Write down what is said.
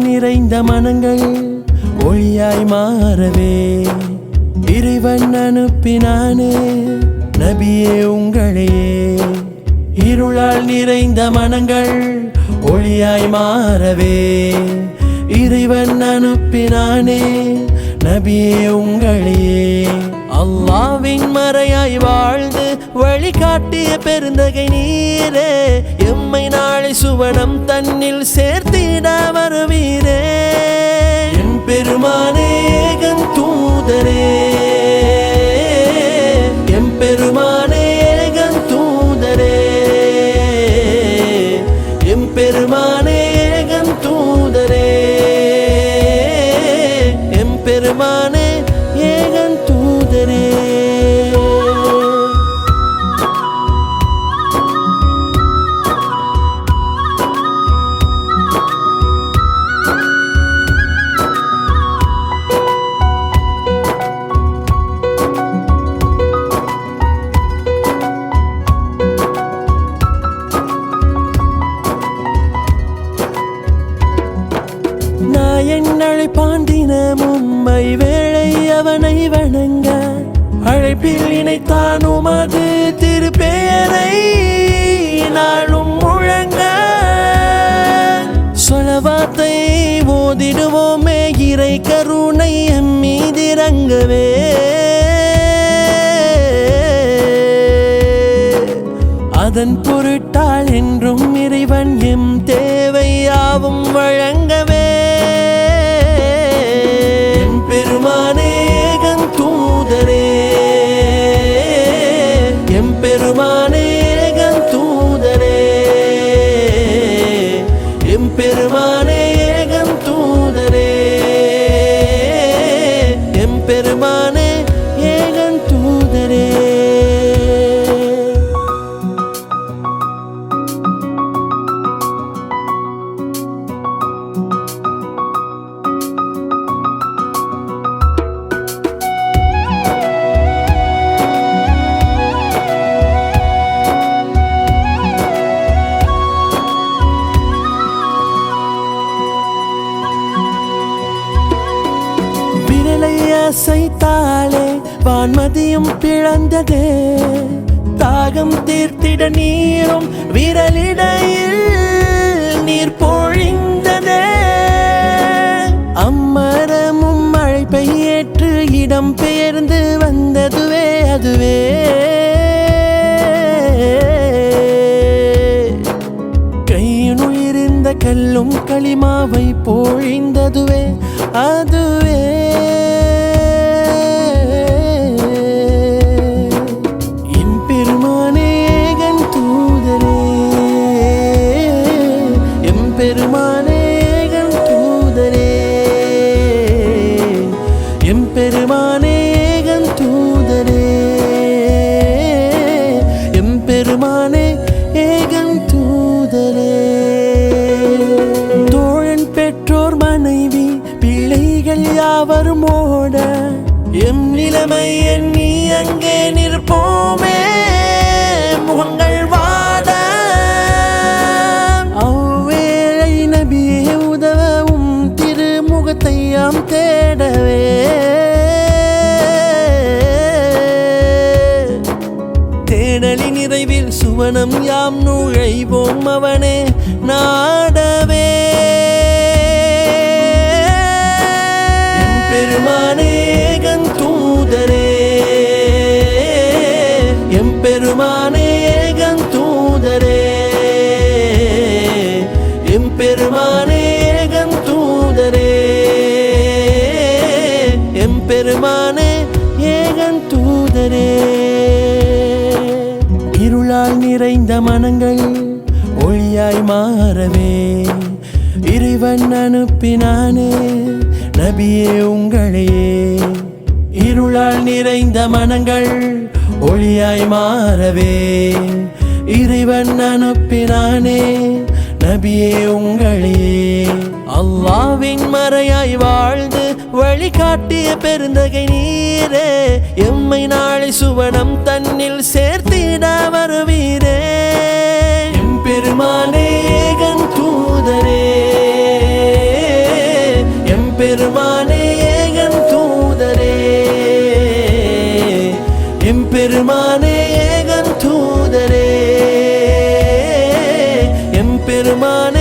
நிறைந்த மனங்கள் ஒளியாய் மாறவே. இறைவன் அனுப்பினானே நபியே உங்களையே. இருளால் நிறைந்த மனங்கள் ஒளியாய் மாறவே. இறைவன் அனுப்பினானே நபியே உங்களையே. அல்லாவின் மறையாய் வாழ்ந்து வழிகாட்டிய பெருந்தகை நீரே. எம்மை நாளை சுவனம் தன்னில் சேர்த்திட வருவீரே. என் பெருமானேகன் தூதரே. எம் பெருமானே தூதரே. எம் பெருமானே தூதரே. எம் பெருமானே அழைப்பில் இணைத்தான் உமது திருப்பெயரை நாளும் முழங்க. சொலவாத்தை ஓதிடுவோமே இறை கருணை எம் மீதிறங்கவே. அதன் பொருட்டால் என்றும் இறைவன் எம் எம் அசைத்தாளே வான்மதியும் பிளந்ததே. தாகம் தீர்த்திட நீரும் விரலிடையில் நீர் பொழிந்ததே. அம்மரமும் அழைப்பை ஏற்று இடம் பெயர்ந்து வந்ததுவே அதுவே. கையினுள் கல்லும் களிமாவை பொழிந்ததுவே அதுவே. யாவரும் ஓட எம் நிலைமை எண்ணி அங்கே நிற்போமே. முகங்கள் வாட. அவ்வேளை நபியை உதவும் திருமுகத்தை யாம் தேடவே. தேடலி நிறைவில் சுவனம் யாம் நுழைவோம் அவனே. நான் எம் பெருமானே தூதரே. எம் பெருமானே தூதரே. எம் பெருமானே ஏகன் தூதரே. இருளால் நிறைந்த மனங்கள் ஒளியாய் மாறவே. இறைவன் அனுப்பினானே நபியே உங்களையே. இருளால் நிறைந்த மனங்கள் ஒளியாய் மாறவே. இறைவன் அனுப்பினானே நபியே உங்களே. அல்லாவின் மறையாய் வாழ்ந்து வழிகாட்டிய பெருந்தகை நீரே. எம்மை நாளை சுவனம் தன்னில் சேர்த்திட வருவீரே. எம்பெருமானே ஏகன் தூதரே. எம்பெருமானே